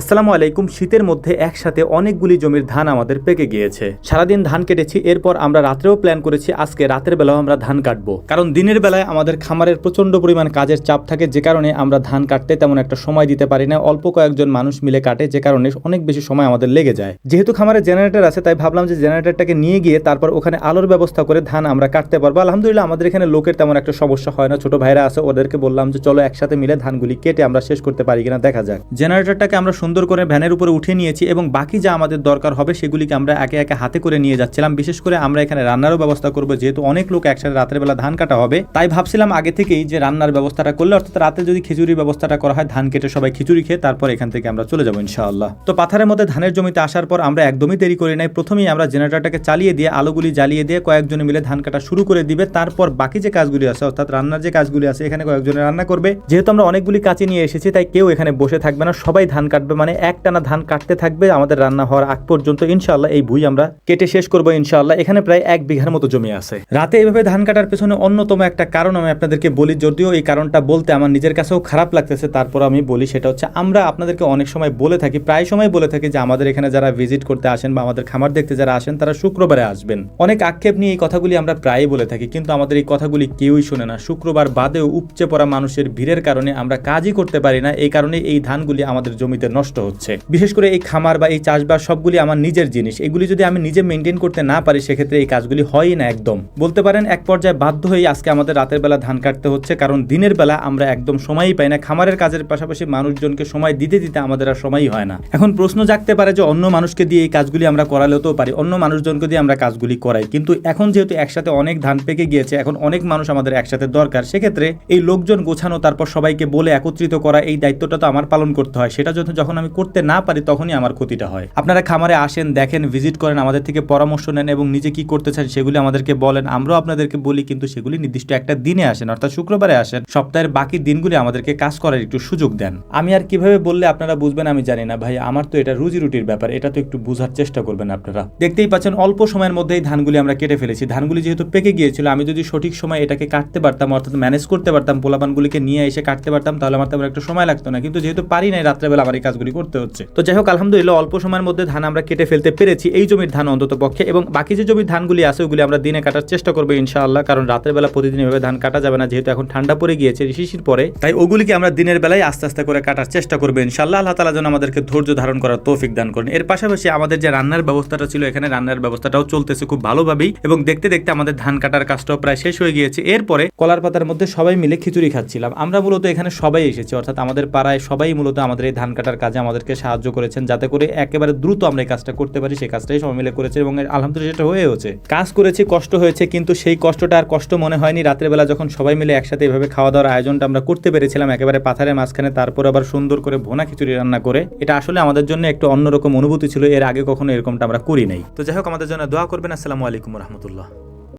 আসসালামু আলাইকুম, শীতের মধ্যে একসাথে অনেকগুলি জমির ধান আমাদের পেকে গিয়েছে। সারাদিন ধান কেটেছি, এরপর আমরা রাত্রেও প্ল্যান করেছি, আজকে রাতের বেলাও আমরা ধান কাটবো। কারণ দিনের বেলায় আমাদের খামারের প্রচণ্ড পরিমাণ কাজের চাপ থাকে, যে কারণে আমরা ধান কাটতে তেমন একটা সময় দিতে পারি না, অল্প কয়েকজন মানুষ মিলে কাটে, যে কারণে অনেক বেশি সময় আমাদের লেগে যায়। যেহেতু খামারে জেনারেটর আছে, তাই ভাবলাম যে জেনারেটরটাকে নিয়ে গিয়ে তারপর ওখানে আলোর ব্যবস্থা করে ধান আমরা কাটতে পারব। আলহামদুলিল্লাহ, আমাদের এখানে লোকের তেমন একটা সমস্যা হয় না, ছোট ভাইরা আছে, ওদেরকে বললাম যে, চলো একসাথে মিলে ধানগুলি কেটে আমরা শেষ করতে পারি কিনা, দেখা যাক। জেনারেটরটাকে আমরা সুন্দর করে ভ্যানের উপরে উঠিয়ে নিয়েছি এবং বাকি যা আমাদের দরকার হবে সেগুলিকে আমরা একে একে হাতে করে নিয়ে যাচ্ছিলাম। বিশেষ করে আমরা এখানে রান্নারও ব্যবস্থা করব, যেহেতু অনেক লোক একসাথে রাতের বেলা ধান কাটা হবে। তাই ভাবছিলাম আগে থেকেই যে রান্নার ব্যবস্থাটা করলে, অর্থাৎ রাতে যদি খিচুড়ির ব্যবস্থাটা করা হয়, ধান কেটে সবাই খিচুড়ি খেয়ে তারপর এখান থেকে আমরা চলে যাব ইনশাআল্লাহ। তো পাথারের মধ্যে ধানের জমিতে আসার পর আমরা একদমই দেরি করি নাই। প্রথমেই আমরা জেনারেটরটাকে চালিয়ে দিয়ে, আলোগুলি জ্বালিয়ে দিয়ে কয়েকজনে মিলে ধান কাটা শুরু করে দিবে। তারপর বাকি যে কাজগুলি আছে, অর্থাৎ রান্নার যে কাজগুলি আছে, এখানে কয়েকজনে রান্না করবে। যেহেতু আমরা অনেকগুলি কাঁচি নিয়ে এসেছি, তাই কেউ এখানে বসে থাকবে না। সবাই ধান কাটবে মানে একটানা ধান কাটতে থাকবে, আমাদের রান্না হওয়ার আগ পর্যন্ত ইনশাল্লাহ এই ভুই আমরা কেটে শেষ করব ইনশাআল্লাহ। এখানে প্রায় এক বিঘার মতো জমি আছে। রাতে এইভাবে ধান কাটার পেছনে অন্যতম একটা কারণ আমি আপনাদেরকে বলি, যদিও এই কারণটা বলতে আমার নিজের কাছেও খারাপ লাগতেছে, তারপর আমি বলি সেটা হচ্ছে আমরা আপনাদেরকে অনেক সময় বলে থাকি, প্রায় সময় বলে থাকি যে আমাদের এখানে যারা ভিজিট করতে আসেন বা আমাদের খামার দেখতে যারা আসেন, তারা শুক্রবারে আসবেন। অনেক আক্ষেপ নিয়ে এই কথাগুলি আমরা প্রায়ই বলে থাকি, কিন্তু আমাদের এই কথাগুলি কেউই শোনে না। শুক্রবার বাদেও উপচে পড়া মানুষের ভিড়ের কারণে আমরা কাজই করতে পারি না, এই কারণে এই ধানগুলি আমাদের জমিতে নষ্ট হচ্ছে। বিশেষ করে এই খামার বা এই চাষবাস সবগুলি আমার নিজের জিনিস। এগুলি যদি আমি নিজে মেনটেন করতে না পারি, সেক্ষেত্রে এই কাজগুলি হয়ই না একদম। বলতে পারেন, এক পর্যায়ে বাধ্য হয়ে আজকে আমাদের রাতের বেলা ধান কাটতে হচ্ছে, কারণ দিনের বেলা আমরা একদম সময়ই পাই না। খামারের কাজের পাশাপাশি মানুষজনকে সময় দিতে দিতে আমাদের আর সময়ই হয় না। এখন প্রশ্ন জাগতে পারে যে, অন্য মানুষকে দিয়ে এই কাজগুলি আমরা করালেও পারি, অন্য মানুষজনকে দিয়ে আমরা কাজগুলি করাই। কিন্তু এখন যেহেতু একসাথে অনেক ধান পেকে গিয়েছে, এখন অনেক মানুষ আমাদের একসাথে দরকার। সেক্ষেত্রে এই লোকজন গোছানো, তারপর সবাইকে বলে একত্রিত করা, এই দায়িত্বটা তো আমার পালন করতে হয়। সেটা যখন আমি করতে না পারি তখনই আমার ক্ষতিটা হয়। আপনারা খামারে আসেন, দেখেন ভিজিট করেন, আমাদের থেকে পরামর্শ নেন এবং নিজে কি করতে চান সেগুলি আমাদেরকে বলেন। আমরাও আপনাদেরকে বলি, কিন্তু সেগুলি নির্দিষ্ট একটা দিনে আসেন, অর্থাৎ শুক্রবারে আসেন। সপ্তাহের বাকি দিনগুলি আমাদেরকে কাজ করার একটু সুযোগ দেন। আমি আর কীভাবে বললে আপনারা বুঝবেন আমি জানি না, ভাই। আমার তো এটা রুজি রুটির ব্যাপার, এটা তো একটু বোঝার চেষ্টা করবেন আপনারা। দেখতেই পাচ্ছেন, অল্প সময়ের মধ্যেই ধানগুলি আমরা কেটে ফেলেছি। ধানগুলি যেহেতু পেকে গিয়েছিল, আমি যদি সঠিক সময় এটাকে কাটতে পারতাম, অর্থাৎ ম্যানেজ করতে পারতাম, পোলাপানগুলিকে নিয়ে এসে কাটতে পারতাম, তাহলে আমার তেমন একটা সময় লাগতো না। কিন্তু যেহেতু পারি নাই, রাত্রেবেলা আমার এই কাজগুলি করতে হচ্ছে। তো যাই হোক, আলহামদুলিল্লাহ, অল্প সময়ের মধ্যে ধান আমরা কেটে ফেলতে পেরেছি। এই জমির ধান অন্তত পক্ষে এবং বাকি যে জমির ধানগুলি আছে, ওগুলি আমরা দিনে কাটার চেষ্টা করব ইনশাআল্লাহ, কারণ রাতের বেলা প্রতিদিন এভাবে ধান কাটা যাবে না, যেহেতু এখন ঠান্ডা পড়ে গিয়েছে শিশির পরে। তাই ওগুলিকে আমরা দিনের বেলায় আস্তে আস্তে করে কাটার চেষ্টা করব ইনশাআল্লাহ। আল্লাহ তালা যেন আমাদেরকে ধৈর্য ধারণ করার তৌফিক দান করেন। এর পাশাপাশি আমাদের যে রান্নার ব্যবস্থাটা ছিল, এখানে রান্নার ব্যবস্থাটাও চলতেছে খুব ভালোভাবেই এবং দেখতে দেখতে আমাদের ধান কাটার কাজটাও প্রায় শেষ হয়ে গিয়েছে। এরপরে কলার পাতার মধ্যে সবাই মিলে খিচুড়ি খাচ্ছিলাম। আমরা মূলত এখানে সবাই এসেছি, অর্থাৎ আমাদের পাড়ায় সবাই মূলত আমাদের এই ধান কাটার কাজে আমাদেরকে সাহায্য করেছেন যাতে করে একেবারে দ্রুত আমরা এই কাজটা করতে পারি, সেই কাজটাই সবাই মিলে করেছে এবং আলহামদুলিল্লাহ সেটা হয়েওছে কাজ করেছি, কষ্ট হয়েছে, কিন্তু সেই কষ্টটা আর কষ্ট মনে হয়নি। বেলা যখন সবাই মিলে একসাথে এভাবে খাওয়া দাওয়ার আয়োজনটা আমরা করতে পেরেছিলাম, একেবারে পাথারের মাঝখানে, তারপর আবার সুন্দর করে ভোনা খিচুড়ি রান্না করে, এটা আসলে আমাদের জন্য একটু অন্যরকম অনুভূতি ছিল, এর আগে কখনো এরকমটা আমরা করি নাই। তো যাই হোক, আমাদের জন্য দোয়া করবেন। আসসালামু আলাইকুম রহমতুল্লাহ।